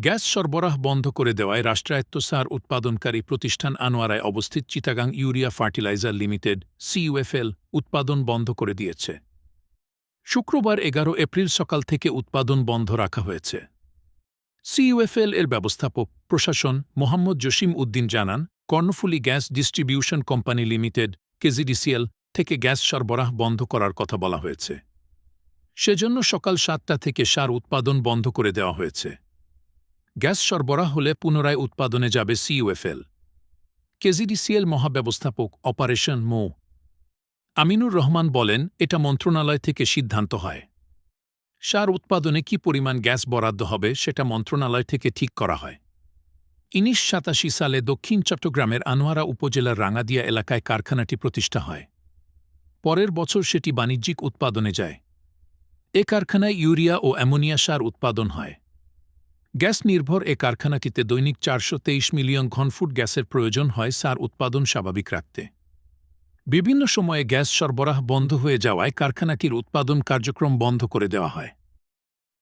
Gas সরবরাহ বন্ধ করে দেওয়ায় রাষ্ট্রায়ত্ত সার উৎপাদনকারী প্রতিষ্ঠান আনোয়ারায় অবস্থিত Chittagong urea fertilizer limited, CUFL, উৎপাদন বন্ধ করে দিয়েছে। শুক্রবার এগারো এপ্রিল সকাল থেকে উৎপাদন বন্ধ রাখা হয়েছে। সিইউএফএল এর ব্যবস্থাপক, প্রশাসন মোহাম্মদ জসিম উদ্দিন জানান, Karnaphuli gas distribution company limited, KGDCL, থেকে গ্যাস সরবরাহ বন্ধ করার কথা বলা হয়েছে। সেজন্য সকাল সাতটা থেকে সার উৎপাদন বন্ধ করে দেওয়া হয়েছে। গ্যাস সরবরাহ হলে পুনরায় উৎপাদনে যাবে সিইউএফএল কেজিডিসিএল মহাব্যবস্থাপক অপারেশন মো। আমিনুর রহমান বলেন, এটা মন্ত্রণালয় থেকে সিদ্ধান্ত হয়। সার উৎপাদনে কি পরিমাণ গ্যাস বরাদ্দ হবে সেটা মন্ত্রণালয় থেকে ঠিক করা হয়। ইনিশ সাতাশি সালে দক্ষিণ চট্টগ্রামের আনোয়ারা উপজেলার রাঙাদিয়া এলাকায় কারখানাটি প্রতিষ্ঠা হয়। পরের বছর সেটি বাণিজ্যিক উৎপাদনে যায়। এ কারখানায় ইউরিয়া ও অ্যামোনিয়া সার উৎপাদন হয়। গ্যাস নির্ভর এ কারখানাটিতে দৈনিক চারশো তেইশ মিলিয়ন ঘনফুট গ্যাসের প্রয়োজন হয় সার উৎপাদন স্বাভাবিক রাখতে। বিভিন্ন সময়ে গ্যাস সরবরাহ বন্ধ হয়ে যাওয়ায় কারখানাটির উৎপাদন কার্যক্রম বন্ধ করে দেওয়া হয়।